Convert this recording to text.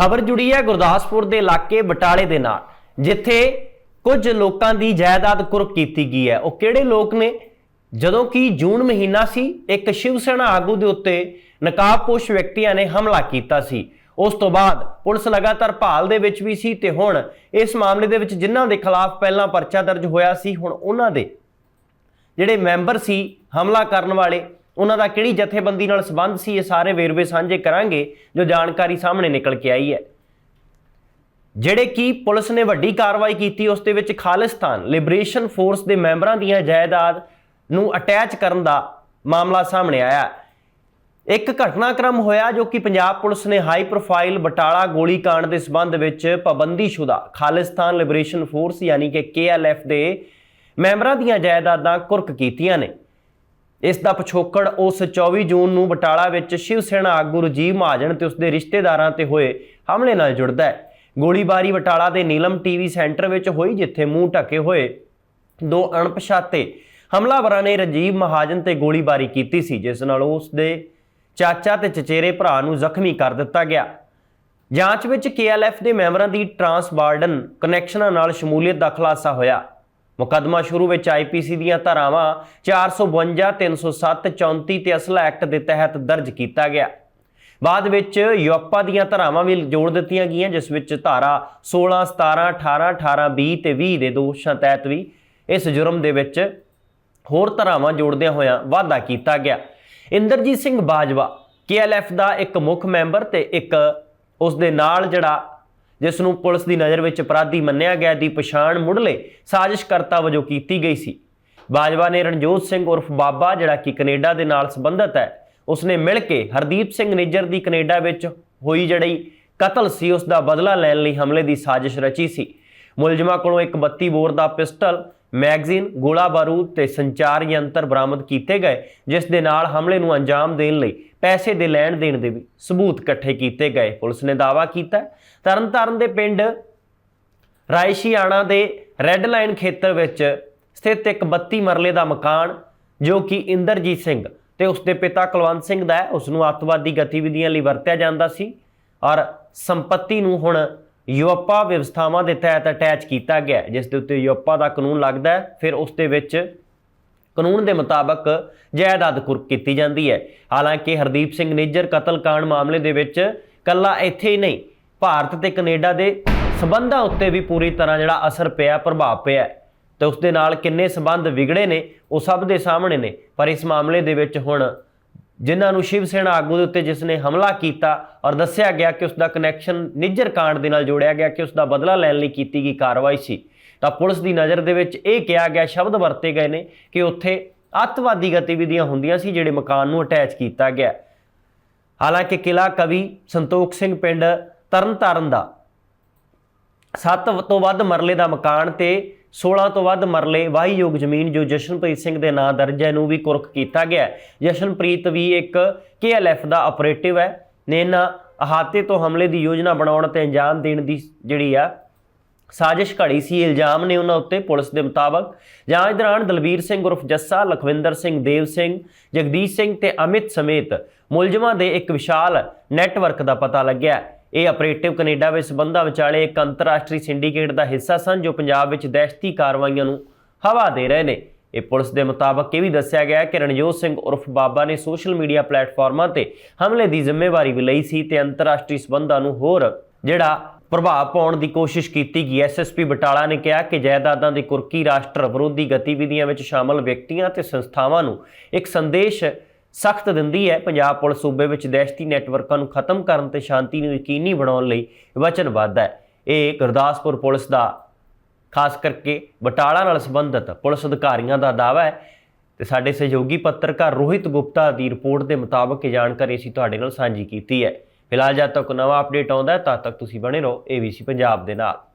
ਖਬਰ ਜੁੜੀ ਹੈ ਗੁਰਦਾਸਪੁਰ ਦੇ ਇਲਾਕੇ ਬਟਾਲੇ ਦੇ ਨਾਲ, ਜਿੱਥੇ ਕੁਝ ਲੋਕਾਂ ਦੀ ਜਾਇਦਾਦ ਕੁਰਕ ਕੀਤੀ ਗਈ ਹੈ। ਉਹ ਕਿਹੜੇ ਲੋਕ ਨੇ? ਜਦੋਂ ਕਿ ਜੂਨ ਮਹੀਨਾ ਸੀ, ਇੱਕ ਸ਼ਿਵ ਸੈਨਾ ਆਗੂ ਦੇ ਉੱਤੇ ਨਕਾਬਪੋਸ਼ ਵਿਅਕਤੀਆਂ ਨੇ ਹਮਲਾ ਕੀਤਾ ਸੀ। ਉਸ ਤੋਂ ਬਾਅਦ ਪੁਲਿਸ ਲਗਾਤਾਰ ਭਾਲ ਦੇ ਵਿੱਚ ਵੀ ਸੀ ਤੇ ਹੁਣ ਇਸ ਮਾਮਲੇ ਦੇ ਵਿੱਚ ਜਿਨ੍ਹਾਂ ਦੇ ਖਿਲਾਫ ਪਹਿਲਾਂ ਪਰਚਾ ਦਰਜ ਹੋਇਆ ਸੀ, ਹੁਣ ਉਹਨਾਂ ਦੇ ਜਿਹੜੇ ਮੈਂਬਰ ਸੀ, ਹਮਲਾ ਕਰਨ ਵਾਲੇ ਉਹਨਾਂ ਦਾ ਕਿਹੜੀ ਜਥੇਬੰਦੀ ਨਾਲ ਸੰਬੰਧ ਸੀ ਇਹ ਸਾਰੇ ਵੇਰਵੇ ਸਾਂਝੇ ਕਰਾਂਗੇ, ਜੋ ਜਾਣਕਾਰੀ ਸਾਹਮਣੇ ਨਿਕਲ ਕੇ ਆਈ ਹੈ। ਜਿਹੜੇ ਕਿ ਪੁਲਿਸ ਨੇ ਵੱਡੀ ਕਾਰਵਾਈ ਕੀਤੀ, ਉਸ ਦੇ ਵਿੱਚ ਖਾਲਿਸਤਾਨ ਲਿਬਰੇਸ਼ਨ ਫੋਰਸ ਦੇ ਮੈਂਬਰਾਂ ਦੀਆਂ ਜਾਇਦਾਦ ਨੂੰ ਅਟੈਚ ਕਰਨ ਦਾ ਮਾਮਲਾ ਸਾਹਮਣੇ ਆਇਆ। ਇੱਕ ਘਟਨਾਕ੍ਰਮ ਹੋਇਆ ਜੋ ਕਿ ਪੰਜਾਬ ਪੁਲਿਸ ਨੇ ਹਾਈ ਪ੍ਰੋਫਾਈਲ ਬਟਾਲਾ ਗੋਲੀकांड ਦੇ ਸਬੰਧ ਵਿੱਚ ਪਾਬੰਦੀਸ਼ੁਦਾ ਖਾਲਿਸਤਾਨ ਲਿਬਰੇਸ਼ਨ ਫੋਰਸ ਯਾਨੀ ਕਿ KLF ਦੇ ਮੈਂਬਰਾਂ ਦੀਆਂ ਜਾਇਦਾਦਾਂ ਕੁਰਕ ਕੀਤੀਆਂ ਨੇ। ਇਸ ਦਾ ਪਿਛੋਕੜ ਉਸ 24 ਜੂਨ ਨੂੰ ਬਟਾਲਾ ਵਿੱਚ ਸ਼ਿਵ ਸੈਨਾ ਆਗੂ ਰਜੀਵ ਮਹਾਜਨ ਤੇ ਉਸਦੇ ਰਿਸ਼ਤੇਦਾਰਾਂ ਤੇ ਹੋਏ ਹਮਲੇ ਨਾਲ ਜੁੜਦਾ ਹੈ। ਗੋਲੀਬਾਰੀ ਬਟਾਲਾ ਦੇ ਨੀਲਮ ਟੀਵੀ ਸੈਂਟਰ ਵਿੱਚ ਹੋਈ, ਜਿੱਥੇ ਮੂੰਹ ਢਕੇ ਹੋਏ ਦੋ ਅਣਪਛਾਤੇ ਹਮਲਾਵਰਾਂ ਨੇ ਰਜੀਵ ਮਹਾਜਨ ਤੇ ਗੋਲੀਬਾਰੀ ਕੀਤੀ ਸੀ, ਜਿਸ ਨਾਲ ਉਸ ਦੇ ਚਾਚਾ ਤੇ ਚਚੇਰੇ ਭਰਾ ਨੂੰ ਜ਼ਖਮੀ ਕਰ ਦਿੱਤਾ ਗਿਆ। ਜਾਂਚ ਵਿੱਚ KLF ਦੇ ਮੈਂਬਰਾਂ ਦੀ ਟਰਾਂਸਬਾਰਡਨ ਕਨੈਕਸ਼ਨਾਂ ਨਾਲ ਸ਼ਮੂਲੀਅਤ ਦਾ ਖੁਲਾਸਾ ਹੋਇਆ। ਮੁਕੱਦਮਾ ਸ਼ੁਰੂ ਵਿੱਚ IPC ਦੀਆਂ ਧਾਰਾਵਾਂ 452 307 34 ਤੇ ਅਸਲਾ ਐਕਟ ਦੇ ਤਹਿਤ ਦਰਜ ਕੀਤਾ ਗਿਆ। ਬਾਅਦ ਵਿੱਚ ਯੋਪਾ ਦੀਆਂ ਧਾਰਾਵਾਂ ਵੀ ਜੋੜ ਦਿੱਤੀਆਂ ਗਈਆਂ, ਜਿਸ ਵਿੱਚ ਧਾਰਾ 16 17 18 18 20 ਤੇ 20 ਦੇ ਦੋਸ਼ਾਂ ਤਹਿਤ ਵੀ ਇਸ ਜੁਰਮ ਦੇ ਵਿੱਚ ਹੋਰ ਧਾਰਾਵਾਂ ਜੋੜਦਿਆਂ ਹੋਇਆਂ ਵਾਅਦਾ ਕੀਤਾ ਗਿਆ। ਇੰਦਰਜੀਤ ਸਿੰਘ ਬਾਜਵਾ KLF ਦਾ ਇੱਕ ਮੁੱਖ ਮੈਂਬਰ ਤੇ ਇੱਕ ਉਸ ਦੇ ਨਾਲ ਜਿਹੜਾ ਜਿਸ ਨੂੰ ਪੁਲਿਸ ਦੀ ਨਜ਼ਰ ਵਿੱਚ ਅਪਰਾਧੀ ਮੰਨਿਆ ਗਿਆ ਦੀ ਪਛਾਣ ਮੁੱਢਲੇ ਸਾਜ਼ਿਸ਼ਕਰਤਾ ਵਜੋਂ ਕੀਤੀ ਗਈ ਸੀ। ਬਾਜਵਾ ਨੇ ਰਣਜੋਤ ਸਿੰਘ ਉਰਫ ਬਾਬਾ, ਜਿਹੜਾ ਕਿ ਕੈਨੇਡਾ ਦੇ ਨਾਲ ਸੰਬੰਧਿਤ ਹੈ, ਉਸਨੇ ਮਿਲ ਕੇ ਹਰਦੀਪ ਸਿੰਘ ਨਿੱਜਰ ਦੀ ਕੈਨੇਡਾ ਵਿੱਚ ਹੋਈ ਜਿਹੜੀ ਕਤਲ ਸੀ ਉਸ ਦਾ ਬਦਲਾ ਲੈਣ ਲਈ ਹਮਲੇ ਦੀ ਸਾਜ਼ਿਸ਼ ਰਚੀ ਸੀ। ਮੁਲਜ਼ਮਾਂ ਕੋਲੋਂ ਇੱਕ 32 ਬੋਰ ਦਾ ਪਿਸਟਲ ਮੈਗਜ਼ੀਨ, ਗੋਲਾ ਬਾਰੂਦ ਤੇ ਸੰਚਾਰ ਯੰਤਰ ਬਰਾਮਦ ਕੀਤੇ ਗਏ, ਜਿਸ ਦੇ ਨਾਲ ਹਮਲੇ ਨੂੰ ਅੰਜਾਮ ਦੇਣ ਲਈ ਪੈਸੇ ਦੇ ਲੈਣ ਦੇਣ ਦੇ ਵੀ ਸਬੂਤ ਇਕੱਠੇ ਕੀਤੇ ਗਏ। ਪੁਲਿਸ ਨੇ ਦਾਅਵਾ ਕੀਤਾ ਤਰਨਤਾਰਨ ਦੇ ਪਿੰਡ ਰਾਇਸ਼ੀਆਣਾ ਦੇ ਰੈੱਡ ਲਾਈਨ ਖੇਤਰ ਵਿੱਚ ਸਥਿਤ ਇੱਕ 32 ਮਰਲੇ ਦਾ ਮਕਾਨ, ਜੋ ਕਿ ਇੰਦਰਜੀਤ ਸਿੰਘ ਤੇ ਉਸਦੇ ਪਿਤਾ ਕੁਲਵੰਤ ਸਿੰਘ ਦਾ ਹੈ, ਉਸ ਨੂੰ ਅੱਤਵਾਦੀ ਗਤੀਵਿਧੀਆਂ ਲਈ ਵਰਤਿਆ ਜਾਂਦਾ ਸੀ ਔਰ ਸੰਪਤੀ ਨੂੰ ਹੁਣ ਯੂਪਾ ਵਿਵਸਥਾਵਾਂ ਦੇ ਤਹਿਤ ਅਟੈਚ ਕੀਤਾ ਗਿਆ ਜਿਸ ਦੇ ਉੱਤੇ ਯੂਰਪਾ ਦਾ ਕਾਨੂੰਨ ਲੱਗਦਾ ਹੈ, ਫਿਰ ਉਸ ਦੇ ਵਿੱਚ ਕਾਨੂੰਨ ਦੇ ਮੁਤਾਬਕ ਜਾਇਦਾਦ ਕੁਰਕ ਕੀਤੀ ਜਾਂਦੀ ਹੈ। ਹਾਲਾਂਕਿ ਹਰਦੀਪ ਸਿੰਘ ਨਿੱਜਰ ਕਤਲकांड ਮਾਮਲੇ ਦੇ ਵਿੱਚ ਕੱਲਾ ਇੱਥੇ ਹੀ ਨਹੀਂ, ਭਾਰਤ ਤੇ ਕੈਨੇਡਾ ਦੇ ਸਬੰਧਾਂ ਉੱਤੇ ਵੀ ਪੂਰੀ ਤਰ੍ਹਾਂ ਜਿਹੜਾ ਅਸਰ ਪਿਆ, ਪ੍ਰਭਾਵ ਪਿਆ ਹੈ। ਤੇ ਉਸ ਦੇ ਨਾਲ ਕਿੰਨੇ ਸਬੰਧ ਵਿਗੜੇ ਨੇ, ਉਹ ਸਭ ਦੇ ਸਾਹਮਣੇ ਨੇ, ਪਰ ਇਸ ਮਾਮਲੇ ਦੇ ਵਿੱਚ ਹੁਣ ਜਿਨ੍ਹਾਂ ਨੂੰ ਸ਼ਿਵ ਸੈਨਾ ਆਗੂ ਦੇ ਉੱਤੇ ਜਿਸ ਨੇ ਹਮਲਾ ਕੀਤਾ ਔਰ ਦੱਸਿਆ ਗਿਆ ਕਿ ਉਸ ਦਾ ਕਨੈਕਸ਼ਨ ਨਿੱਜਰ ਕਾਂਡ ਦੇ ਨਾਲ ਜੋੜਿਆ ਗਿਆ ਕਿ ਉਸ ਦਾ ਬਦਲਾ ਲੈਣ ਲਈ ਕੀਤੀ ਗਈ ਕਾਰਵਾਈ ਸੀ। ਤਾਂ ਪੁਲਿਸ ਦੀ ਨਜ਼ਰ ਦੇ ਵਿੱਚ ਇਹ ਕਿਹਾ ਗਿਆ, ਸ਼ਬਦ ਵਰਤੇ ਗਏ ਨੇ ਕਿ ਉੱਥੇ ਅੱਤਵਾਦੀ ਗਤੀਵਿਧੀਆਂ ਹੁੰਦੀਆਂ ਸੀ ਜਿਹੜੇ ਮਕਾਨ ਨੂੰ ਅਟੈਚ ਕੀਤਾ ਗਿਆ। ਹਾਲਾਂਕਿ ਕਿਲਾ ਕਵੀ ਸੰਤੋਖ ਸਿੰਘ ਪਿੰਡ ਤਰਨਤਾਰਨ ਦਾ 7 ਤੋਂ ਵੱਧ ਮਰਲੇ ਦਾ ਮਕਾਨ ਤੇ 16 ਤੋਂ ਵੱਧ ਮਰਲੇ ਵਾਹੀਯੋਗ ਜ਼ਮੀਨ ਜੋ ਜਸ਼ਨਪ੍ਰੀਤ ਸਿੰਘ ਦੇ ਨਾਂ ਦਰਜ ਹੈ ਨੂੰ ਵੀ ਕੁਰਕ ਕੀਤਾ ਗਿਆ ਜਸ਼ਨਪ੍ਰੀਤ ਵੀ ਇੱਕ KLF ਦਾ ਆਪਰੇਟਿਵ ਹੈ। ਨੇ ਇਹਨਾਂ ਅਹਾਤੇ ਤੋਂ ਹਮਲੇ ਦੀ ਯੋਜਨਾ ਬਣਾਉਣ ਤੇ ਅੰਜਾਮ ਦੇਣ ਦੀ ਜਿਹੜੀ ਆ, ਸਾਜ਼ਿਸ਼ ਘੜੀ ਸੀ। ਇਲਜ਼ਾਮ ਨੇ ਉਹਨਾਂ ਉੱਤੇ ਪੁਲਿਸ ਦੇ ਮੁਤਾਬਕ ਜਾਂਚ ਦੌਰਾਨ ਦਲਬੀਰ ਸਿੰਘ ਉਰਫ ਜੱਸਾ, ਲਖਵਿੰਦਰ ਸਿੰਘ, ਦੇਵ ਸਿੰਘ, ਜਗਦੀਸ਼ ਸਿੰਘ ਤੇ ਅਮਿਤ ਸਮੇਤ ਮੁਲਜ਼ਮਾਂ ਦੇ ਇੱਕ ਵਿਸ਼ਾਲ ਨੈਟਵਰਕ ਦਾ ਪਤਾ ਲੱਗਿਆ ਇਹ ਆਪਰੇਟਿਵ ਕੈਨੇਡਾ ਵਿੱਚ ਸਬੰਧਾਂ ਵਿਚਾਲੇ ਇੱਕ ਅੰਤਰਰਾਸ਼ਟਰੀ ਸਿੰਡੀਕੇਟ ਦਾ ਹਿੱਸਾ ਸਨ, ਜੋ ਪੰਜਾਬ ਵਿੱਚ ਦਹਿਸ਼ਤੀ ਕਾਰਵਾਈਆਂ ਨੂੰ ਹਵਾ ਦੇ ਰਹੇ ਨੇ। ਇਹ ਪੁਲਿਸ ਦੇ ਮੁਤਾਬਕ ਇਹ ਵੀ ਦੱਸਿਆ ਗਿਆ ਕਿ ਰਣਜੋਤ ਸਿੰਘ ਉਰਫ ਬਾਬਾ ਨੇ ਸੋਸ਼ਲ ਮੀਡੀਆ ਪਲੇਟਫਾਰਮਾਂ ਤੇ ਹਮਲੇ ਦੀ ਜ਼ਿੰਮੇਵਾਰੀ ਵੀ ਲਈ ਸੀ ਤੇ ਅੰਤਰਰਾਸ਼ਟਰੀ ਸਬੰਧਾਂ ਨੂੰ ਹੋਰ ਜਿਹੜਾ ਪ੍ਰਭਾਵ ਪਾਉਣ ਦੀ ਕੋਸ਼ਿਸ਼ ਕੀਤੀ ਗਈ। ਐਸਐਸਪੀ ਬਟਾਲਾ ਨੇ ਕਿਹਾ ਕਿ ਜਾਇਦਾਦਾਂ ਦੀ ਕੁਰਕੀ ਰਾਸ਼ਟਰ ਵਿਰੋਧੀ ਗਤੀਵਿਧੀਆਂ ਵਿੱਚ ਸ਼ਾਮਲ ਵਿਅਕਤੀਆਂ ਤੇ ਸੰਸਥਾਵਾਂ ਨੂੰ ਇੱਕ ਸੰਦੇਸ਼ ਸਖਤ ਦਿੰਦੀ ਹੈ। ਪੰਜਾਬ ਪੁਲਿਸ ਸੂਬੇ ਵਿੱਚ ਦਹਿਸ਼ਤੀ ਨੈਟਵਰਕਾਂ ਨੂੰ ਖਤਮ ਕਰਨ ਤੇ ਸ਼ਾਂਤੀ ਨੂੰ ਯਕੀਨੀ ਬਣਾਉਣ ਲਈ ਵਚਨਬੱਧ ਹੈ। ਇਹ ਗੁਰਦਾਸਪੁਰ ਪੁਲਿਸ ਦਾ, ਖਾਸ ਕਰਕੇ ਬਟਾਲਾ ਨਾਲ ਸੰਬੰਧਿਤ ਪੁਲਿਸ ਅਧਿਕਾਰੀਆਂ ਦਾ ਦਾਅਵਾ ਹੈ। ਤੇ ਸਾਡੇ ਸਹਿਯੋਗੀ ਪੱਤਰਕਾਰ ਰੋਹਿਤ ਗੁਪਤਾ ਦੀ ਰਿਪੋਰਟ ਦੇ ਮੁਤਾਬਕ ਇਹ ਜਾਣਕਾਰੀ ਅਸੀਂ ਤੁਹਾਡੇ ਨਾਲ ਸਾਂਝੀ ਕੀਤੀ ਹੈ। ਫਿਲਹਾਲ ਜਦ ਤੱਕ ਨਵਾਂ ਅਪਡੇਟ ਆਉਂਦਾ ਤਦ ਤੱਕ ਤੁਸੀਂ ਬਣੇ ਰਹੋ ABC ਪੰਜਾਬ ਦੇ ਨਾਲ।